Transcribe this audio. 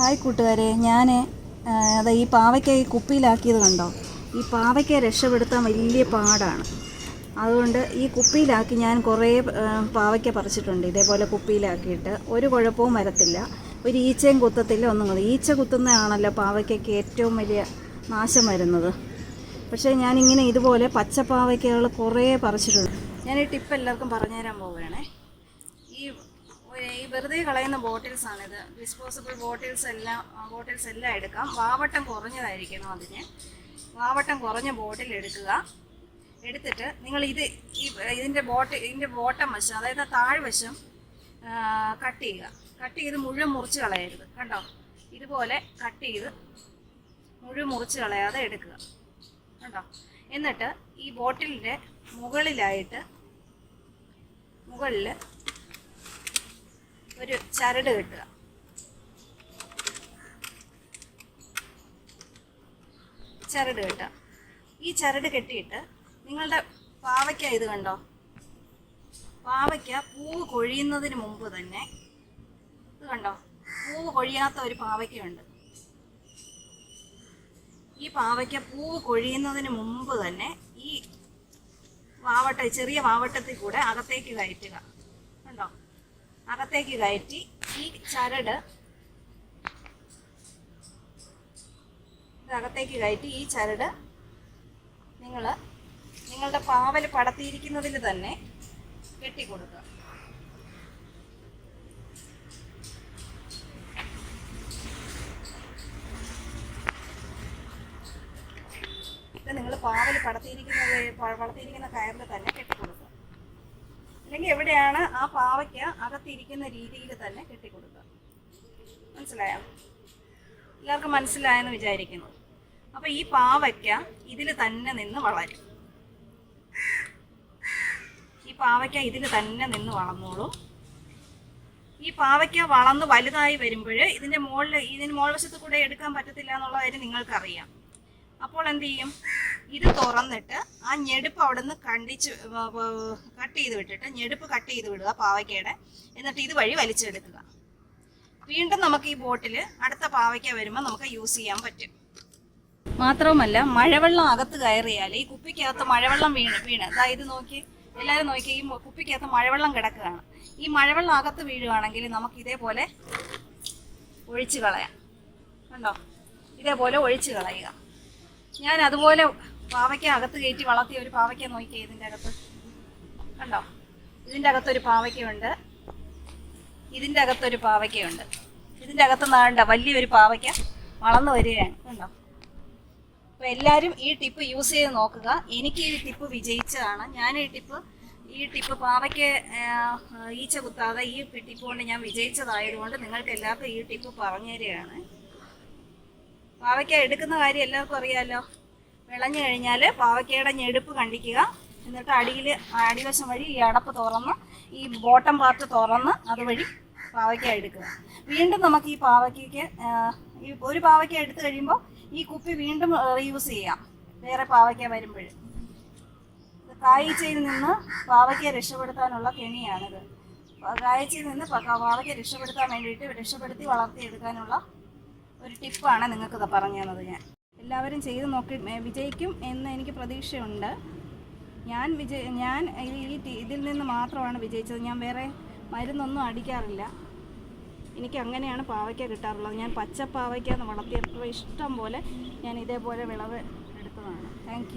Hi കൂട്ടുകാരെ ഞാൻ അതാ ഈ പാവയ്ക്ക ഈ കുപ്പിയിലാക്കിയത് കണ്ടോ? ഈ പാവയ്ക്ക രക്ഷപ്പെടുത്താൻ വലിയ പാടാണ്. അതുകൊണ്ട് ഈ കുപ്പിയിലാക്കി ഞാൻ കുറേ പാവയ്ക്ക പറിച്ചിട്ടുണ്ട്. ഇതേപോലെ കുപ്പിയിലാക്കിയിട്ട് ഒരു കുഴപ്പവും വരത്തില്ല. ഒരു ഈച്ചയും കുത്തത്തില്ല ഒന്നും കൂടി ഈച്ച കുത്തുന്നതാണല്ലോ പാവയ്ക്കയ്ക്ക് ഏറ്റവും വലിയ നാശം വരുന്നത്. പക്ഷേ ഞാനിങ്ങനെ ഇതുപോലെ പച്ചപ്പാവയ്ക്കകൾ കുറേ പറിച്ചിട്ടുണ്ട്. ഞാൻ ഈ ടിപ്പ് എല്ലാവർക്കും പറഞ്ഞുതരാൻ പോവുകയാണേ. വെറുതെ കളയുന്ന ബോട്ടിൽസ് ആണിത്. ഡിസ്പോസിബിൾ ബോട്ടിൽസ് എല്ലാം ബോട്ടിൽസ് എല്ലാം എടുക്കാം. വാവട്ടം കുറഞ്ഞതായിരിക്കണം അതിന്. വാവട്ടം കുറഞ്ഞ ബോട്ടിൽ എടുക്കുക. എടുത്തിട്ട് നിങ്ങൾ ഇത് ഇതിന്റെ ബോട്ടിൽ ഇതിന്റെ ബോട്ടം വശം അതായത് താഴ്വശം കട്ട് ചെയ്യുക. കട്ട് ചെയ്ത് മുഴുവൻ മുറിച്ച് കളയരുത്. കണ്ടോ? ഇതുപോലെ കട്ട് ചെയ്ത് മുഴുവൻ മുറിച്ച് കളയാതെ എടുക്കുക. കണ്ടോ? എന്നിട്ട് ഈ ബോട്ടിലിന്റെ മുകളിലായിട്ട് മുകളിൽ ഒരു ചരട് കിട്ടുക. ചരട് കെട്ടുക. ഈ ചരട് കെട്ടിയിട്ട് നിങ്ങളുടെ പാവയ്ക്ക ഇത് കണ്ടോ? പാവയ്ക്ക പൂവ് കൊഴിയുന്നതിന് മുമ്പ് തന്നെ ഇത് കണ്ടോ? പൂവ് കൊഴിയാത്ത ഒരു പാവയ്ക്കുണ്ട് ഈ പാവയ്ക്ക പൂവ് കൊഴിയുന്നതിന് മുമ്പ് തന്നെ ഈ വാവട്ട ചെറിയ വാവട്ടത്തിൽ കൂടെ അകത്തേക്ക് കയറ്റുക. കണ്ടോ? അകത്തേക്ക് കയറ്റി ഈ ചരട് അകത്തേക്ക് കയറ്റി ഈ ചരട് നിങ്ങൾ നിങ്ങളുടെ പാവൽ പടത്തിയിരിക്കുന്നതിൽ തന്നെ കെട്ടിക്കൊടുക്കുക. ഇത് നിങ്ങൾ പാവൽ പടത്തിയിരിക്കുന്നത് പടത്തിയിരിക്കുന്ന കയറിൽ തന്നെ കെട്ടിക്കൊടുക്കുക. അല്ലെങ്കിൽ എവിടെയാണ് ആ പാവയ്ക്ക് അകത്തിരിക്കുന്ന രീതിയിൽ തന്നെ കെട്ടിക്കൊടുക്കുക. മനസ്സിലായോ? എല്ലാവർക്കും മനസ്സിലായെന്ന് വിചാരിക്കുന്നു. അപ്പൊ ഈ പാവയ്ക്ക ഇതിൽ തന്നെ നിന്ന് വളരും. ഈ പാവയ്ക്ക ഇതിൽ തന്നെ നിന്ന് വളർന്നോളൂ. ഈ പാവയ്ക്ക വളർന്ന് വലുതായി വരുമ്പോൾ ഇതിന്റെ മുകളിൽ ഇതിന് മോൾ വശത്ത് കൂടെ എടുക്കാൻ പറ്റത്തില്ല എന്നുള്ള കാര്യം നിങ്ങൾക്കറിയാം. അപ്പോൾ എന്ത് ചെയ്യും? ഇത് തുറന്നിട്ട് ആ ഞെടുപ്പ് അവിടെ നിന്ന് കണ്ടിച്ച് കട്ട് ചെയ്ത് വിട്ടിട്ട് ഞെടുപ്പ് കട്ട് ചെയ്ത് വിടുക പാവയ്ക്കയുടെ. എന്നിട്ട് ഇത് വഴി വലിച്ചെടുക്കുക. വീണ്ടും നമുക്ക് ഈ ബോട്ടിൽ അടുത്ത പാവയ്ക്ക വരുമ്പോൾ നമുക്ക് യൂസ് ചെയ്യാൻ പറ്റും. മാത്രവുമല്ല മഴവെള്ളം അകത്ത് കയറിയാൽ ഈ കുപ്പിക്കകത്ത് മഴവെള്ളം വീണ് വീണ്. അതായത് നോക്കി. എല്ലാവരും നോക്കി ഈ കുപ്പിക്കകത്ത് മഴവെള്ളം കിടക്കുകയാണ്. ഈ മഴവെള്ളം അകത്ത് വീഴുകയാണെങ്കിൽ നമുക്ക് ഇതേപോലെ ഒഴിച്ചു കളയാം. കണ്ടോ? ഇതേപോലെ ഒഴിച്ചു കളയുക. ഞാൻ അതുപോലെ പാവയ്ക്ക അകത്ത് കയറ്റി വളർത്തിയ ഒരു പാവയ്ക്ക നോക്കിയേ ഇതിന്റെ അകത്ത്. കണ്ടോ? ഇതിന്റെ അകത്തൊരു പാവയ്ക്കുണ്ട് ഇതിന്റെ അകത്തൊരു പാവയ്ക്കുണ്ട് ഇതിന്റെ അകത്ത് നാണ്ട വലിയൊരു പാവയ്ക്ക വളർന്നു വരികയാണ്. കണ്ടോ? അപ്പോൾ എല്ലാവരും ഈ ടിപ്പ് യൂസ് ചെയ്ത് നോക്കുക. എനിക്ക് ഈ ടിപ്പ് വിജയിച്ചതാണ്. ഞാൻ ഈ ടിപ്പ് ഈ ടിപ്പ് പാവയ്ക്ക് ഈച്ച കുത്താതെ ഈ ടിപ്പ് കൊണ്ട് ഞാൻ വിജയിച്ചതായതുകൊണ്ട് നിങ്ങൾക്ക് എല്ലാവർക്കും ഈ ടിപ്പ് പറഞ്ഞു തരികയാണ്. പാവയ്ക്ക എടുക്കുന്ന കാര്യം എല്ലാവർക്കും അറിയാമല്ലോ വിളഞ്ഞു കഴിഞ്ഞാൽ പാവയ്ക്കയുടെ ഞെടുപ്പ് കണ്ടിക്കുക. എന്നിട്ട് അടിയിൽ അടിവശം വഴി ഈ അടപ്പ് തുറന്ന് ഈ ബോട്ടം പാർട്ട് തുറന്ന് അതുവഴി പാവയ്ക്ക എടുക്കുക. വീണ്ടും നമുക്ക് ഈ പാവയ്ക്കയ്ക്ക് ഈ ഒരു പാവയ്ക്ക എടുത്തു കഴിയുമ്പോൾ ഈ കുപ്പി വീണ്ടും റീയൂസ് ചെയ്യാം. വേറെ പാവയ്ക്ക വരുമ്പോൾ കായ്ച്ചയിൽ നിന്ന് പാവയ്ക്ക രക്ഷപ്പെടുത്താനുള്ള കെണിയാണിത്. കായ്ച്ചയിൽ നിന്ന് പാവയ്ക്ക രക്ഷപ്പെടുത്താൻ വേണ്ടിയിട്ട് രക്ഷപ്പെടുത്തി വളർത്തിയെടുക്കാനുള്ള ഒരു ടിപ്പാണ് നിങ്ങൾക്ക് പറഞ്ഞു തന്നത് ഞാൻ. എല്ലാവരും ചെയ്ത് നോക്കി വിജയിക്കും എന്ന് എനിക്ക് പ്രതീക്ഷയുണ്ട്. ഞാൻ വിജയ ഞാൻ ഈ ഇതിൽ നിന്ന് മാത്രമാണ് വിജയിച്ചത്. ഞാൻ വേറെ മരുന്നൊന്നും അടിക്കാറില്ല. എനിക്ക് അങ്ങനെയാണ് പാവയ്ക്ക കിട്ടാറുള്ളത്. ഞാൻ പച്ച പാവയ്ക്ക വളർത്തിയപ്പോൾ ഇഷ്ടം പോലെ ഞാൻ ഇതേപോലെ വിളവ് എടുത്തതാണ്. താങ്ക്